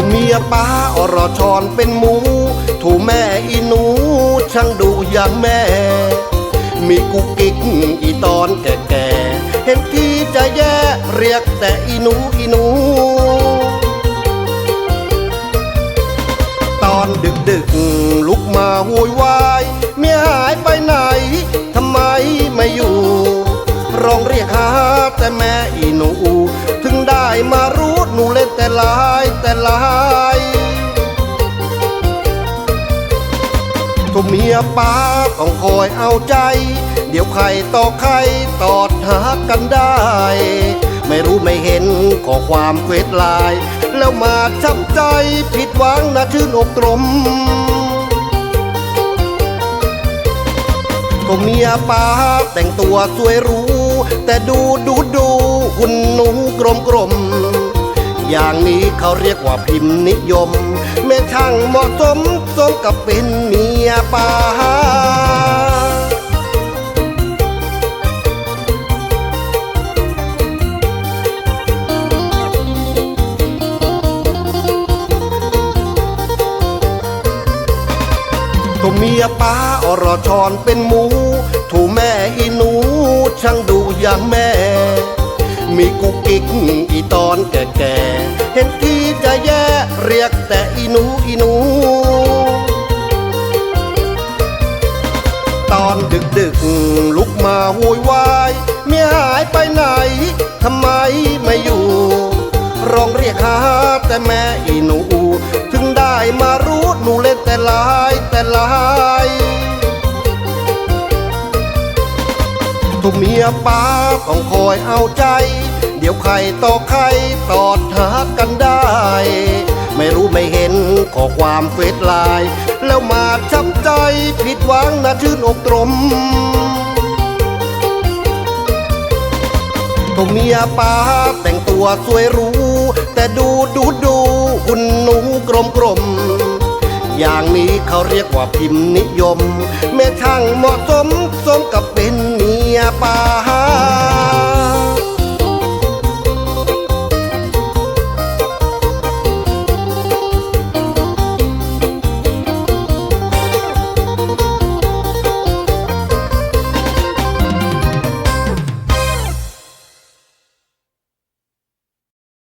ถูเมียป้าอรชรเป็นหมู ถูแม่อีหนูช่างดูอย่างแม่ มีกุกกิกอีตอนแก่ๆ เห็นที่จะแย่เรียกแต่อีหนูอีหนู ตอนดึกดึกลุกมาโวยวายเมียหายไปไหนทำไมไม่อยู่ ร้องเรียกหาแต่แม่อีหนู ถึงได้มารู้หนูเล่นแต่ลา แต่ลายทุกเมียป้าต้องคอยเอาใจ เดี๋ยวใครต่อใครตอดหากันได้ ไม่รู้ไม่เห็นขอความเควดลน์แล้วมาช้ำใจผิดหวังนะชื่นอกตรมก็เมียป้าแต่งตัวสวยรู้ แต่ดูดูดูหุ่นหนูกลมกลม อย่างนี้เขาเรียกว่าพิมพ์นิยม แม่ช่างเหมาะสมสมกับเป็นเมียป้าก็เมียป้าอรชรเป็นหมู ถูกแม่อีหนูช่างดูอย่างแม่ มีกุกกิกอีตอนแก่ๆเห็นทีจะแย่เรียกแต่อีหนูอีหนู ตอนดึกดึกลุกมาโวยวายเมียหายไปไหนทำไมไม่อยู่ ร้องเรียกหาแต่แม่อีหนู ถึงได้มารู้หนูเล่นแต่ลายแต่ลายทุกเมียป้าต้องคอยเอาใจ เดี๋ยวใครต่อใครตอดหากันได้ ไม่รู้ไม่เห็นขอความเฟซไลน์แล้วมาช้ำใจผิดหวังนะชื่นอกตรมก็เมียป้าแต่งตัวสวยหรู้ แต่ดูดูดูหุ่นหนูกลมกลมอย่างนี้เขาเรียกว่าพิมพ์นิยม แม่ช่างเหมาะสม